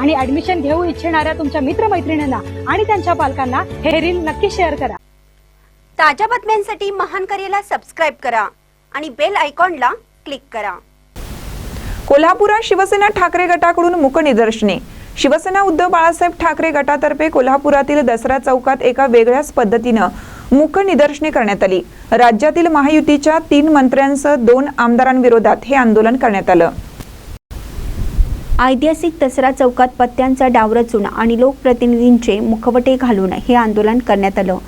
आणि ऍडमिशन घेऊ इच्छिणाऱ्या तुमच्या मित्रमैत्रिणींना आणि त्यांच्या पालकांना हे रील नक्की शेअर करा. ताज्या बातम्यांसाठी महान करेला सबस्क्राईब करा आणि बेल आयकॉनला क्लिक करा. कोल्हापुरात शिवसेना ठाकरे गटाकडून मूक निदर्शने. शिवसेना उद्धव बाळासाहेब ठाकरे गटातर्फे कोल्हापुरातील दसरा चौकात एका वेगळ्याच पद्धतीनं मूक निदर्शने करण्यात आली. राज्यातील महायुतीच्या तीन मंत्र्यांसह दोन आमदारांविरोधात हे आंदोलन करण्यात आलं. ऐतिहासिक दसरा चौकात पत्त्यांचा डाव रचून आणि लोकप्रतिनिधींचे मुखवटे घालून हे आंदोलन करण्यात आलं.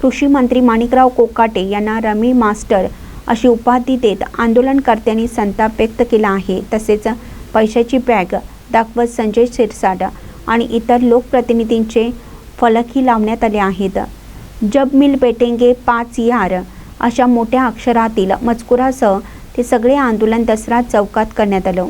कृषी मंत्री माणिकराव कोकाटे यांना रमी मास्टर अशी उपाधी देत आंदोलनकर्त्यांनी संताप व्यक्त केला आहे. तसेच पैशाची बॅग दाखवत संजय शिरसाट आणि इतर लोकप्रतिनिधींचे फलकही लावण्यात आले आहेत. जब मिल बेटेंगे पाच यार अशा मोठ्या अक्षरातील मजकुरासह ते सगळे आंदोलन दसरा चौकात करण्यात आलं.